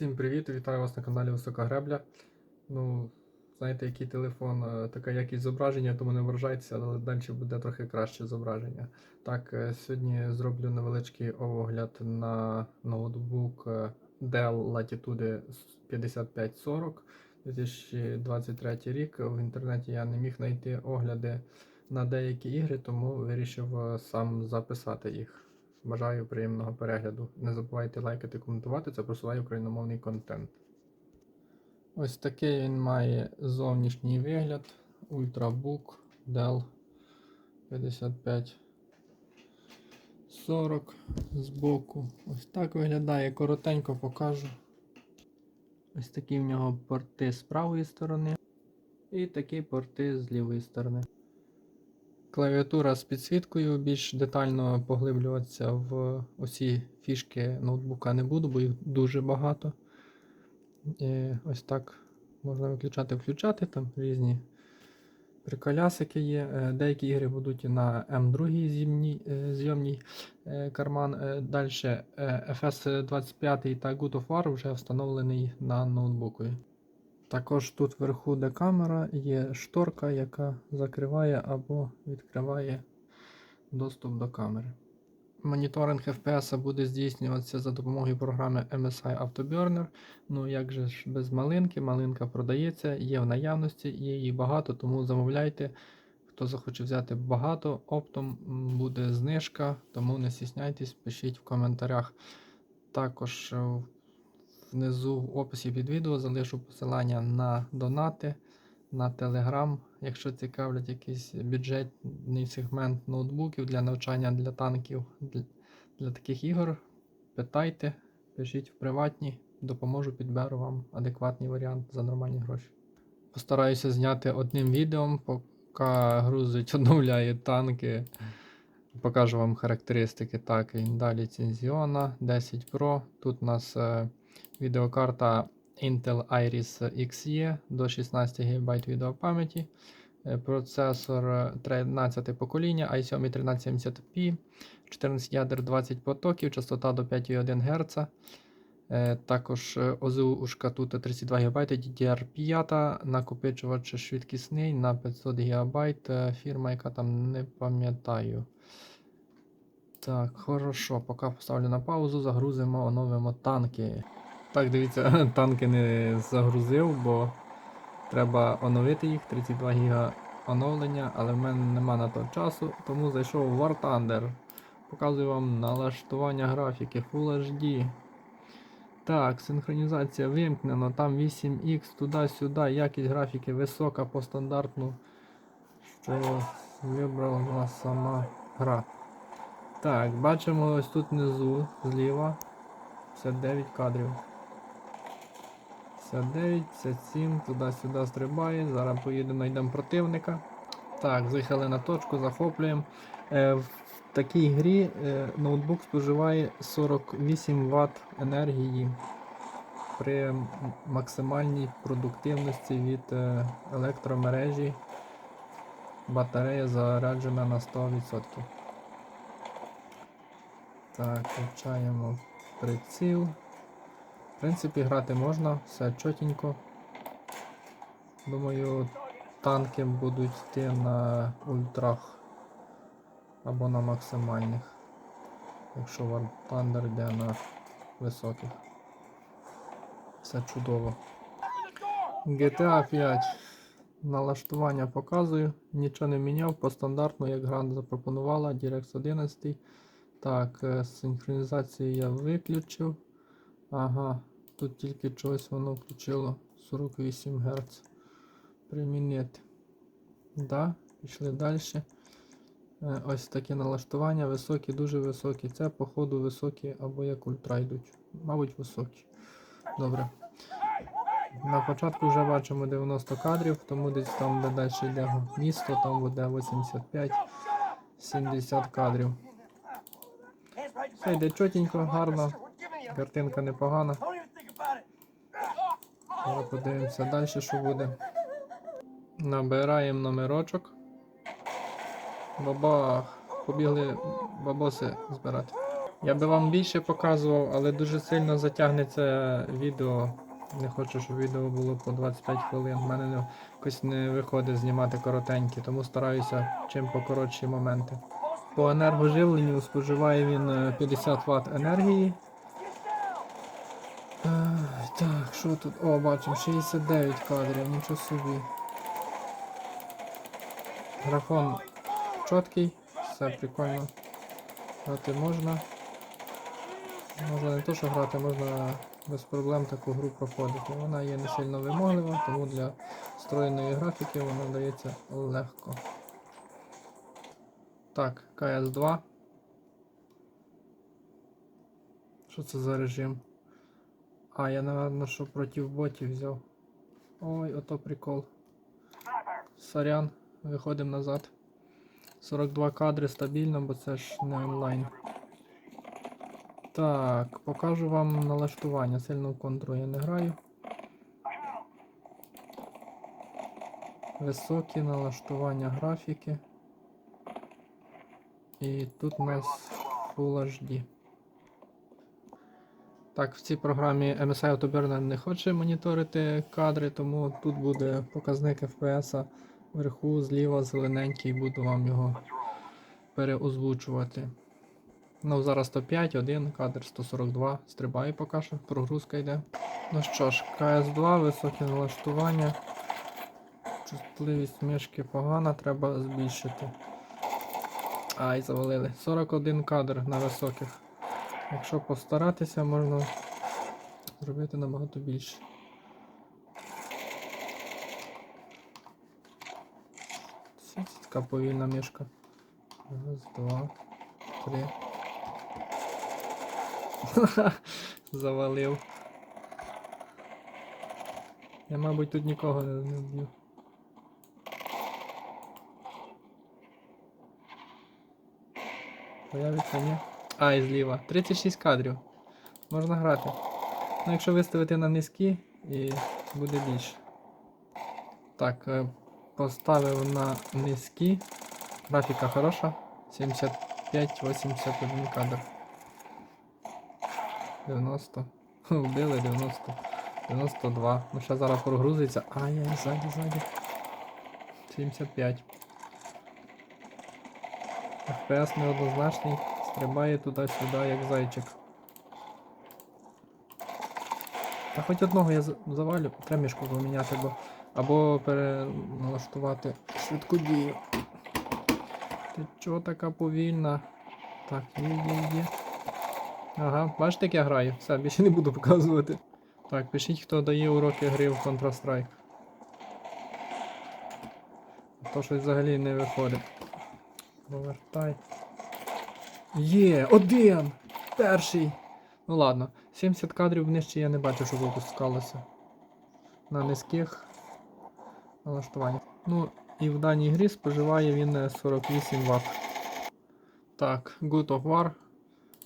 Всім привіт! Вітаю вас на каналі Висока Гребля. Ну, знаєте, який телефон, е, така якість зображення, тому не вражайтеся, але далі буде трохи краще зображення. Так, е, сьогодні зроблю невеличкий огляд на ноутбук е, Dell Latitude 5540 2023 рік. В інтернеті я не міг знайти огляди на деякі ігри, тому вирішив сам записати їх. Бажаю приємного перегляду. Не забувайте лайкати, коментувати, це просуває україномовний контент. Ось такий він має зовнішній вигляд. Ultrabook Dell 5540 збоку. Ось так виглядає, коротенько покажу. Ось такі в нього порти з правої сторони. І такі порти з лівої сторони. Клавіатура з підсвіткою. Більш детально поглиблюватися в усі фішки ноутбука не буду, бо їх дуже багато. І ось так можна виключати, включати. Там різні приколясики є. Е, Деякі ігри будуть на М2 зйомній, е, зйомній е, карман. Далі FS25 та Good of War вже встановлений на ноутбуку. Також тут вверху, де камера, є шторка, яка закриває або відкриває доступ до камери. Моніторинг FPS буде здійснюватися за допомогою програми MSI Afterburner. Ну як же ж без малинки, малинка продається, є в наявності, є її багато, тому замовляйте. Хто захоче взяти багато, оптом буде знижка, тому не стісняйтесь, пишіть в коментарях. Також е, Внизу в описі під відео залишу посилання на донати, на Telegram. Якщо цікавлять якийсь бюджетний сегмент ноутбуків для навчання для танків для, таких ігор, питайте, пишіть в приватні, допоможу, підберу вам адекватний варіант за нормальні гроші. Постараюся зняти одним відео, поки грузить, оновляє танки. Покажу вам характеристики. Так, і далі ліцензіона 10 Pro. Тут у нас. Відеокарта Intel Iris Xe до 16 ГБ відеопам'яті. Е, Процесор 13 покоління i7 1370p, 14 ядер 20 потоків, частота до 5,1 Гц. Е, Також е, ОЗУшка тут 32 ГБ, DDR5, накопичувач швидкісний на 500 ГБ. Фірма, яка там не пам'ятаю. Так, хорошо, поки поставлю на паузу, загрузимо, оновимо танки. Так, дивіться, танки не загрузив, бо треба оновити їх, 32 ГБ оновлення, але в мене нема на то часу, тому зайшов в War Thunder. Показую вам налаштування графіки Full HD. Так, синхронізація вимкнена, там 8X туди-сюди, якість графіки висока по стандартну, що вибрала сама гра. Так, бачимо ось тут внизу, зліва 59 кадрів. 59, 57, туди-сюди стрибає. Зараз поїдемо, знайдемо противника. Так, заїхали на точку, захоплюємо. Е, в такій грі е, ноутбук споживає 48 Вт енергії при максимальній продуктивності від е, електромережі. Батарея заряджена на 100%. Так, включаємо приціл. В принципі, грати можна, все чотенько. Думаю, танки будуть йти на ультрах або на максимальних. Якщо War Thunder йде на високих. Все чудово. GTA 5. Налаштування показую. Нічого не міняв по стандартну, як гра запропонувала, DirectX 11. Так, е, синхронізацію я виключив. Ага, тут тільки чогось воно включило 48 Гц. Примінити. Да, пішли далі. Е, Ось такі налаштування, високі, дуже високі. Це, походу, високі або як ультра йдуть. Мабуть, високі. Добре. На початку вже бачимо 90 кадрів, тому десь там, де далі йде місто, там буде 85-70 кадрів. Все йде чотенько, гарно. Картинка непогана. Зараз подивимося далі, що буде. Набираємо номерочок. Бабах. Побігли бабоси збирати. Я би вам більше показував, але дуже сильно затягнеться відео. Не хочу, щоб відео було по 25 хвилин. У мене не, якось не виходить знімати коротенькі, тому стараюся чим покоротші моменти. По енергоживленню споживає він е, 50 Вт енергії. Так, що тут? О, бачимо, 69 кадрів, нічого собі. Графон чіткий, все прикольно. Грати можна. Можна не то, що грати, можна без проблем таку гру проходити. Вона є не сильно вимоглива, тому для встроєної графіки вона дається легко. Так, КС2. Що це за режим? А, я напевно, що проти ботів взяв. Ой, ото прикол. Сорян, виходимо назад. 42 кадри стабільно, бо це ж не онлайн. Так, покажу вам налаштування. Сильно в контру я не граю. Високі налаштування графіки. І тут у нас Full HD. Так, в цій програмі MSI Autoburner не хоче моніторити кадри, тому тут буде показник FPS вверху, зліва зелененький, буду вам його переозвучувати. Ну, зараз 105, 1, кадр 142, стрибає поки що, прогрузка йде. Ну що ж, КС2, високі налаштування. Чутливість мишки погана, треба збільшити. Ай, завалили. 41 кадр на високих. Якщо постаратися, можна зробити набагато більше. Це така повільна мишка. Раз, два, три. Завалив. Я, мабуть, тут нікого не вб'ю. Появиться, ні? А, і зліва. 36 кадрів. Можна грати. Ну, якщо виставити на низькі, і буде більше. Так, е, поставив на низькі. Графіка хороша. 75-81 кадр. 90. Вбили 90. 92. Ну ще зараз прогрузиться. Ай-яй, ззаді, ззаді. 75. FPS неоднозначний. Стрибає туди-сюди, як зайчик. Та хоч одного я завалю, треба поміняти, бо або переналаштувати швидку дію. Ти чого така повільна? Так, є, є, є. Ага, бачите, як я граю? Все, більше не буду показувати. Так, пишіть, хто дає уроки гри в Counter-Strike. То щось взагалі не виходить. Повертай. Є, один! Перший! Ну ладно, 70 кадрів нижче я не бачу, що випускалося. На низьких налаштуваннях. Ну, і в даній грі споживає він е, 48 Вт. Так, Good of War.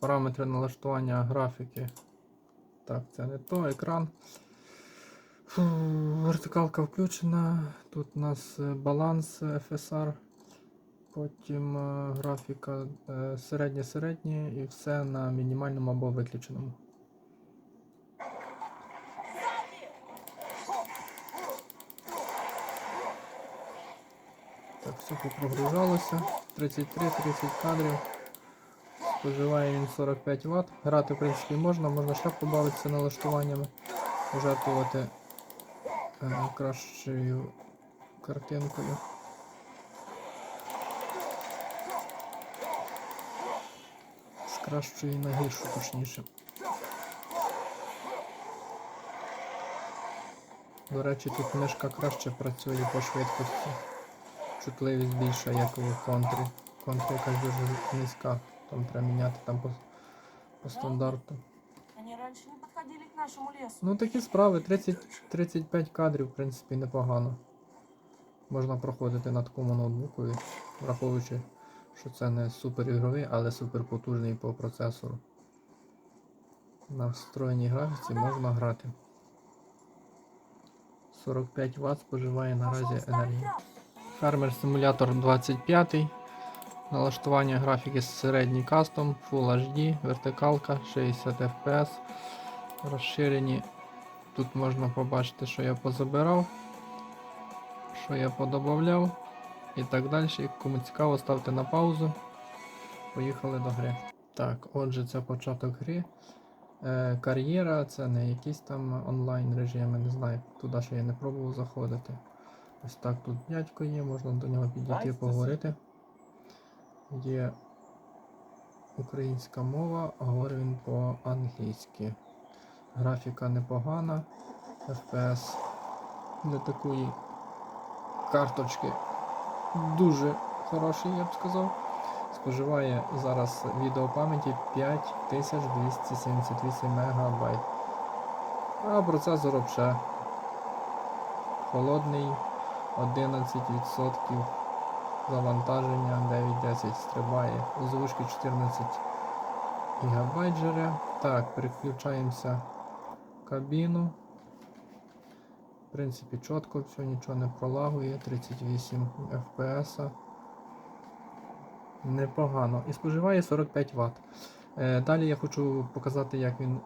Параметри налаштування графіки. Так, це не то, екран. Фу, вертикалка включена. Тут у нас е, баланс е, FSR. Потім е, графіка е, середнє-середнє і все на мінімальному або виключеному. Так, все попрогружалося. 33-30 кадрів. Споживає він 45 Вт. Грати, в принципі, можна, можна ще побавитися налаштуваннями, пожертвувати е, кращою картинкою. Кращої на гіршу, точніше. До речі, тут мишка краще працює по швидкості. Чутливість більша, як у контрі. Контрі якась дуже низька. Там треба міняти там по, по стандарту. Ну такі справи, 30-35 кадрів, в принципі, непогано. Можна проходити на такому ноутбуку, враховуючи, що це не супер ігровий, але супер потужний по процесору. На встроєній графіці можна грати. 45 Вт споживає наразі енергії. Фермер симулятор 25. Налаштування графіки середній кастом, Full HD, вертикалка, 60 FPS. Розширені. Тут можна побачити, що я позабирав, що я подобавляв і так далі. Кому цікаво, ставте на паузу. Поїхали до гри. Так, отже, це початок гри. Е, кар'єра це не якісь там онлайн режими, не знаю. Туди ще я не пробував заходити. Ось так тут дядько є, можна до нього підійти поговорити. Є українська мова, а говорить він по-англійськи. Графіка непогана. FPS для такої карточки дуже хороший, я б сказав. Споживає зараз відеопам'яті 5278 МБ. А процесор взагалі холодний 11% завантаження 9.10 стрибає. Озвучки 14 ГБ. Так, переключаємося в кабіну. Принципі, чітко, все нічого не пролагує, 38 FPS. Непогано. І споживає 45 Вт. Е, далі я хочу показати, як він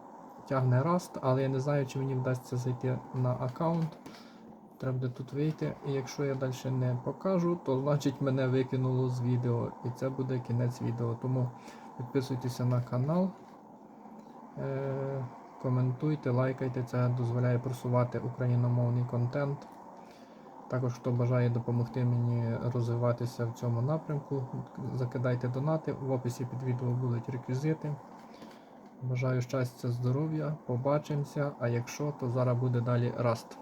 тягне Rust, але я не знаю, чи мені вдасться зайти на аккаунт. Треба буде тут вийти. І якщо я далі не покажу, то значить мене викинуло з відео. І це буде кінець відео. Тому підписуйтеся на канал. Коментуйте, лайкайте, це дозволяє просувати україномовний контент. Також, хто бажає допомогти мені розвиватися в цьому напрямку, закидайте донати. В описі під відео будуть реквізити. Бажаю щастя, здоров'я, побачимося, а якщо, то зараз буде далі раст.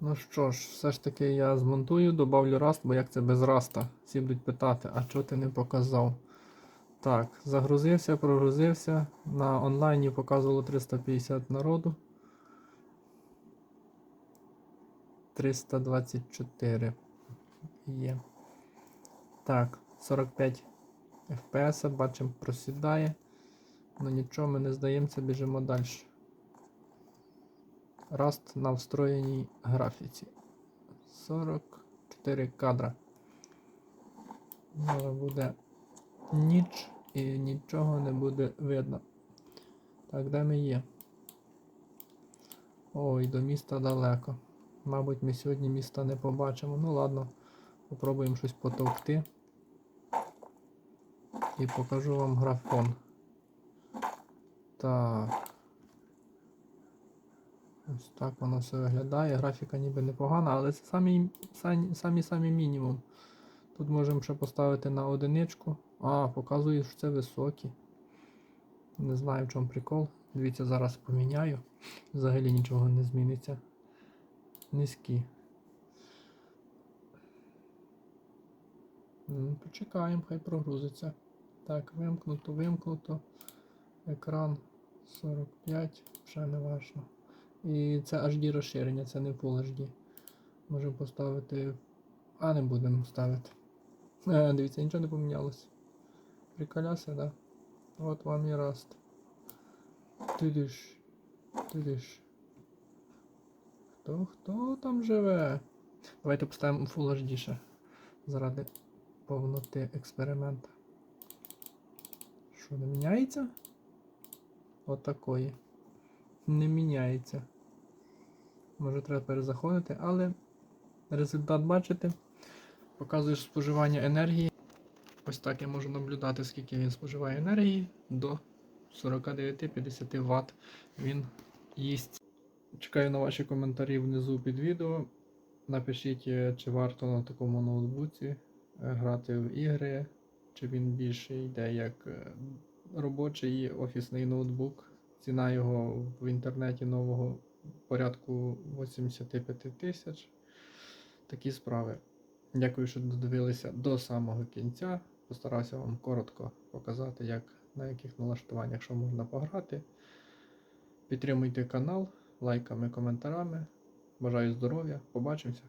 Ну що ж, все ж таки я змонтую, добавлю раст, бо як це без раста? Всі будуть питати, а чого ти не показав? Так, загрузився, прогрузився. На онлайні показувало 350 народу. 324 є. Так, 45 FPS, бачимо, просідає. Ну нічого, ми не здаємося, біжимо далі. Раст на встроєній графіці. 44 кадра. Зараз буде ніч і нічого не буде видно. Так, де ми є? Ой, до міста далеко. Мабуть, ми сьогодні міста не побачимо. Ну ладно, попробуємо щось потовкти. І покажу вам графон. Так. Ось так воно все виглядає. Графіка ніби непогана, але це самі самі, самі, самі мінімум. Тут можемо ще поставити на одиничку. А, показує, що це високі. Не знаю в чому прикол. Дивіться, зараз поміняю. Взагалі нічого не зміниться. Низькі. Почекаємо, хай прогрузиться. Так, вимкнуто, вимкнуто. Екран 45, ще не важно. І це HD розширення, це не Full HD. Можемо поставити. А не будемо ставити. Е, дивіться, нічого не помінялося. Приколяся, да? От вам і раст. Тидиш. Тидиш. Хто хто там живе? Давайте поставимо Full HD ще. Заради повноти експеримента. Що, не міняється? Отакої. Не міняється. Може треба перезаходити, але результат бачите. Показує споживання енергії. Ось так я можу наблюдати, скільки він споживає енергії. До 49-50 Вт він їсть. Чекаю на ваші коментарі внизу під відео. Напишіть, е, чи варто на такому ноутбуці е, грати в ігри, чи він більше йде як е, робочий офісний ноутбук. Ціна його в інтернеті нового порядку 85 тисяч. Такі справи. Дякую, що додивилися до самого кінця. Постарався вам коротко показати, як, на яких налаштуваннях що можна пограти. Підтримуйте канал лайками, коментарами. Бажаю здоров'я. Побачимося.